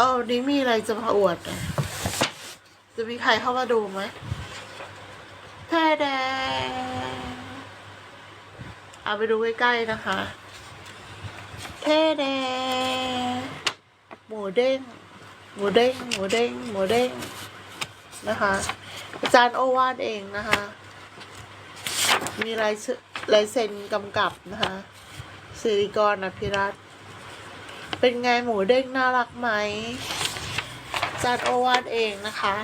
ออนี้มีอะไรจะมาอวดอะจะมีใครเข้ามาดูไหมแท้แดงเอาไปดูใกล้ๆนะคะแท้แดงหมูเด้งหมูเด้งหมูเด้งหมูเด้งนะคะ อาจารย์โอวาดเองนะคะ มีลายลายเซ็นกำกับนะคะสิริกรอภิรัตน์ เป็นไงหมูเด้งน่ารักไหมจารย์โอวาดเองนะคะ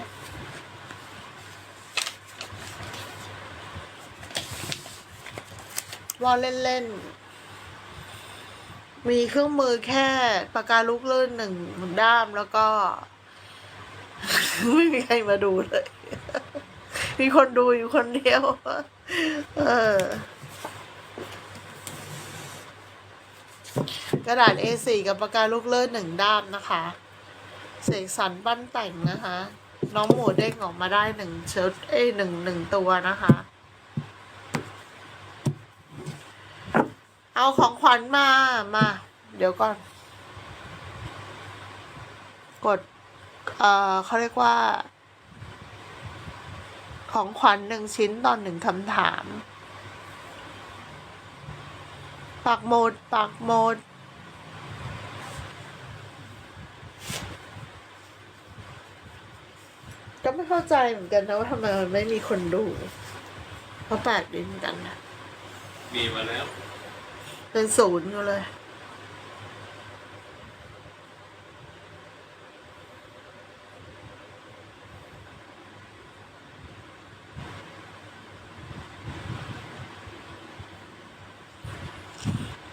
วอลเล่นๆ มีเครื่องมือแค่ปากกาลูกเลื่อนหนึ่งด้ามแล้วก็ ไม่มีใครมาดูเลย มีคนดูอยู่คนเดียว เออ กระดาษ A4 กับปากกาลูกเลื่อนหนึ่งด้ามนะคะ เสกสรรปั้นแต่งนะคะ น้องหมูเด้งออกมาได้หนึ่งเชิดเอ้หนึ่งหนึ่งตัวนะคะ เอาของขวัญมา มา เดี๋ยวก่อน กด เอ่อเขาเรียกว่า ของขวัญหนึ่งชิ้นตอนหนึ่งคำถาม ปักโหมด ปักโหมด ก็ไม่เข้าใจเหมือนกันนะว่าทำไมมันไม่มีคนดู เพราะแปลกดีเหมือนกันนะมีมาแล้ว เป็นศูนย์อยู่เลย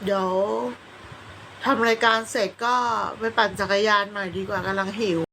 เดี๋ยวทำรายการเสร็จก็ไปปั่นจักรยานหน่อยดีกว่ากำลังหิว